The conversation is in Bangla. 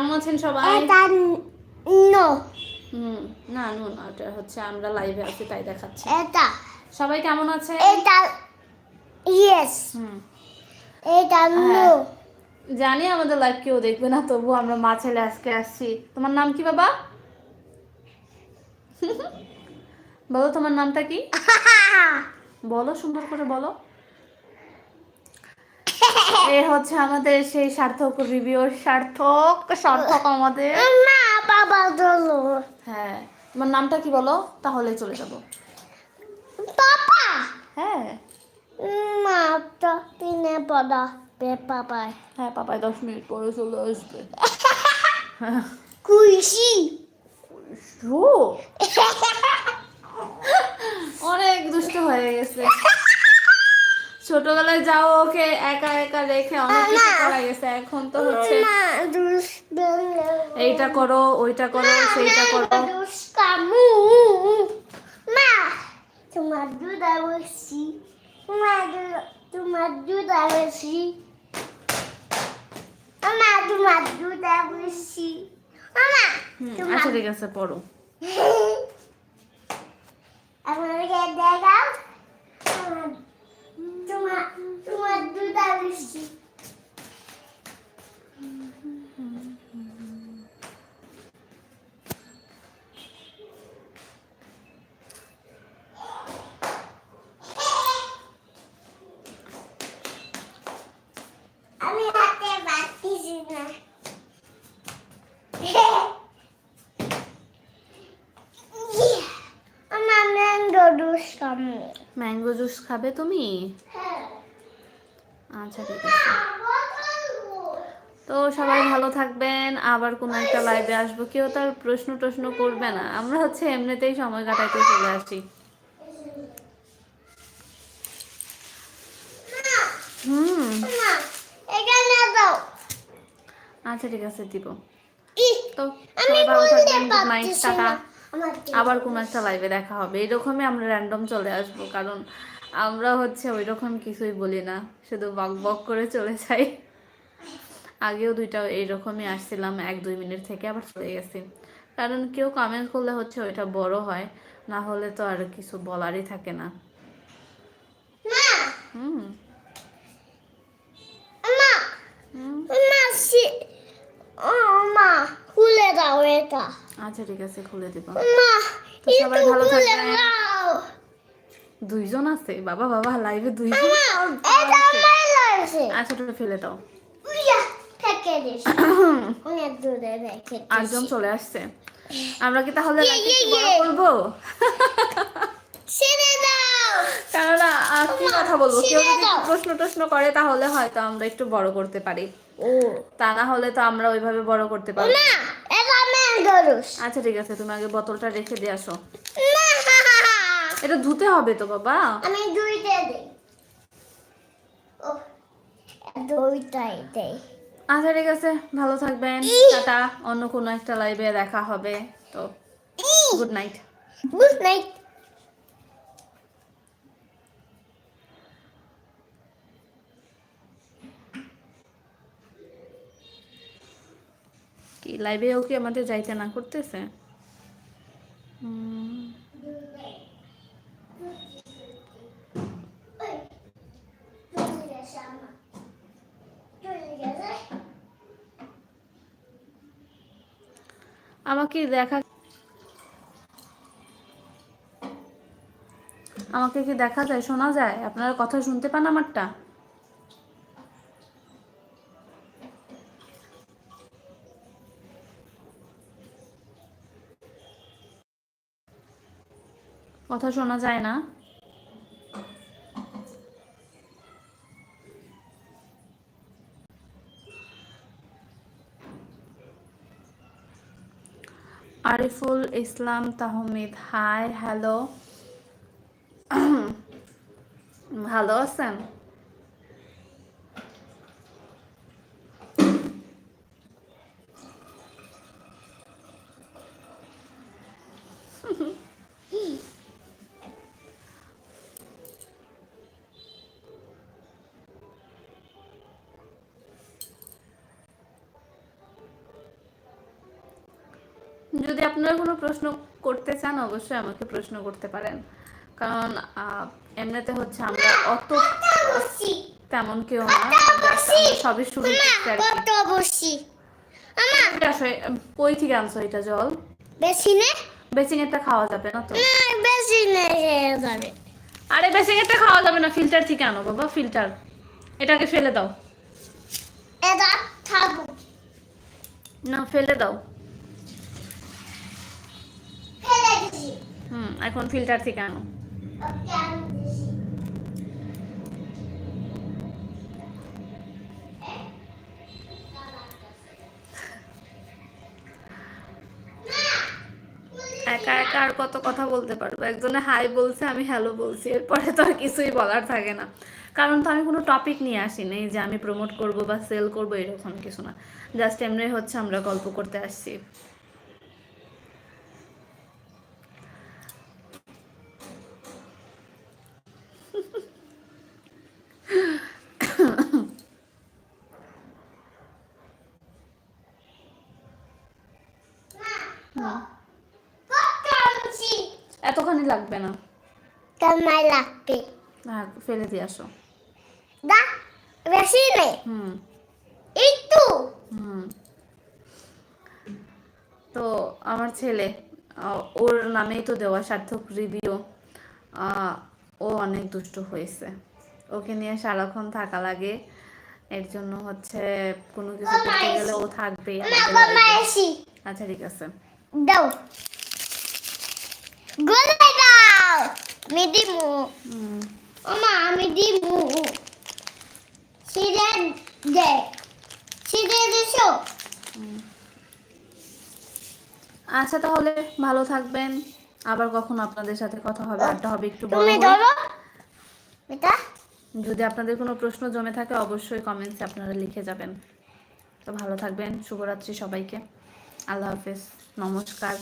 কেমন আছেন সবাই? নো। হুম না নো না হচ্ছে আমরা লাইভে আছি তাই দেখাচ্ছি। এটা। সবাই কেমন আছে এটা ইয়েস হুম। এটা নো। হ্যাঁ। জানি আমাদের লাইভ কেউ দেখবে না তবু আমরা মা ছেলে আজকে আসছি। তোমার নাম কি বাবা? বলো তোমার নামটা কি? বলো সুন্দর করে বলো। এ হচ্ছে আমাদের সেই সার্থক রিভিউ সার্থক সার্থক আমাদের। না বাবা হ্যাঁ তোমার নামটা কি বলো? তাহলে চলে যাব। পাপা? হ্যাঁ। না তো পিনে পড়া পে পাপায়। হ্যাঁ দশ মিনিট পরে চলে আসবে। খুশি? অনেক দুষ্ট হয়ে গেছে। ছোটবেলায় যাও ওকে একা একা রেখে অনেক কিছু করা গেছে এখন তো হচ্ছে এইটা করো ওইটা করো সেইটা করো। মা তোমার দুধ আবশ্যি তোমার তোমার দুধ আবশ্যি তোমার দুধ আবশ্যি আচ্ছা ঠিক আছে পড়ো। আমাকে দেখাও আমার- তোমার তোমার দুধ আবশ্যি আমি হাতে পাচ্ছি না আমার ম্যাঙ্গো জুস খাব। ম্যাঙ্গো জুস খাবে তুমি? আচ্ছা ঠিক আছে। তো সবাই ভালো থাকবেন। আবার কোনো একটা লাইভে আসব। কেউ তার প্রশ্ন টশ্ন করবে না। আমরা হচ্ছে এমনিতেই সময় কাটাইতে চলে আসি। হুম। আচ্ছা ঠিক আছে দিব। তো সবাই ভালো থাকবেন। Good night tata. আবার কোনো একটা লাইভে দেখা হবে। এরকমই আমরা র্যান্ডম চলে আসব কারণ আমরা হচ্ছে ওই রকম কিছুই বলি না। শুধু বক বক করে চলে যাই। আগেও দুইটা এইরকমই আসছিলাম এক দুই মিনিট থেকে আবার চলে গেছি। কারণ কেউ কমেন্ট করলে হচ্ছে ওইটা বড় হয় না হলে তো আর কিছু বলারই থাকে না। মা! হুম। মা! হুম। খুলে দাও এটা। আচ্ছা ঠিক আছে খুলে দিব। মা সবাই ভালো থাকবেন। দুইজন আছে? বাবা বাবা লাইভে দুইজন এটা আমার লাগছে। আচ্ছা ওটা ফেলে দাও। আটজন চলে আসছে। আমরা কি তাহলে ইয়ে, ইয়ে, ইয়ে। দাও। কেননা আর কি কথা বলব? কেউ যদি। প্রশ্ন টশ্ন করে তাহলে হয়তো আমরা একটু বড় করতে পারি। ও। তা না হলে তো আমরা ওইভাবে বড় করতে পারব না। না এটা ম্যাঙ্গো জুস আচ্ছা ঠিক আছে তুমি আগে বোতলটা রেখে দিয়ে আসো। এটা ধুতে হবে তো বাবা। আমি দুইটা দিই। দুইটাই দেই। আচ্ছা ঠিক আছে ভালো থাকবেন। টাটা অন্য কোনো একটা লাইভে দেখা হবে। তো গুড নাইট গুড নাইট কি? লাইভেও কি আমাদের যাইতে না করতেছে? আমাকে দেখা আমাকে কি দেখা যায়? শোনা যায়? আপনারা কথা শুনতে পান আমারটা? কথা শোনা যায় না। Ariful Islam Tahmid hi hello. ভালো আছেন? যদি আপনারা কোনো প্রশ্ন করতে চান অবশ্যই আমাকে প্রশ্ন করতে পারেন। কারণ এমনিতে হচ্ছে আমরা অত তেমন কেউ না। সবই শুরু এটা কই থেকে আনছো এটা জল? বেশি নে বেসিং খাওয়া যাবে না তো? না বেশি নে যাবে। আরে বেসিং এরটা খাওয়া যাবে না ফিল্টার থেকে আনো বাবা ফিল্টার। এটাকে ফেলে দাও। এটা থাকো না ফেলে দাও ফেলে দিছি হুম, এখন ফিল্টার থেকে আনো। একা একা আর কত কথা বলতে পারব? একজনে হাই বলছে, আমি হ্যালো বলছি, এরপরে তো আর কিছুই বলার থাকে না। কারণ তো আমি কোনো টপিক নিয়ে আসি আসিনি যে আমি প্রমোট করব বা সেল করব, এরকম কিছু না। জাস্ট এমনি হচ্ছে আমরা গল্প করতে আসছি। এতখানি লাগবে না। তোমার লাগবে। হ্যাঁ ফেলে দিয়ে আসো। দা বেশি নে। হুম। একটু হুম। তো আমার ছেলে ওর নামেই তো দেওয়া সার্থক রিভিউ। ও অনেক দুষ্ট হয়েছে। ওকে নিয়ে সারাক্ষণ থাকা লাগে। এর জন্য হচ্ছে কোনো কিছু করতে গেলে ও। এসি। আচ্ছা ঠিক আছে। দাও। গলে দাও। আমি হুম, ওমা আমি দিমু। সিরে দে। সিরে দিছো? আচ্ছা তাহলে ভালো থাকবেন। আবার কখন আপনাদের সাথে কথা হবে আড্ডা হবে একটু বড় এটা? যদি আপনাদের কোনো প্রশ্ন জমে থাকে অবশ্যই কমেন্টসে আপনারা লিখে যাবেন। তো ভালো থাকবেন শুভরাত্রি সবাইকে। আল্লাহ হাফেজ। নমস্কার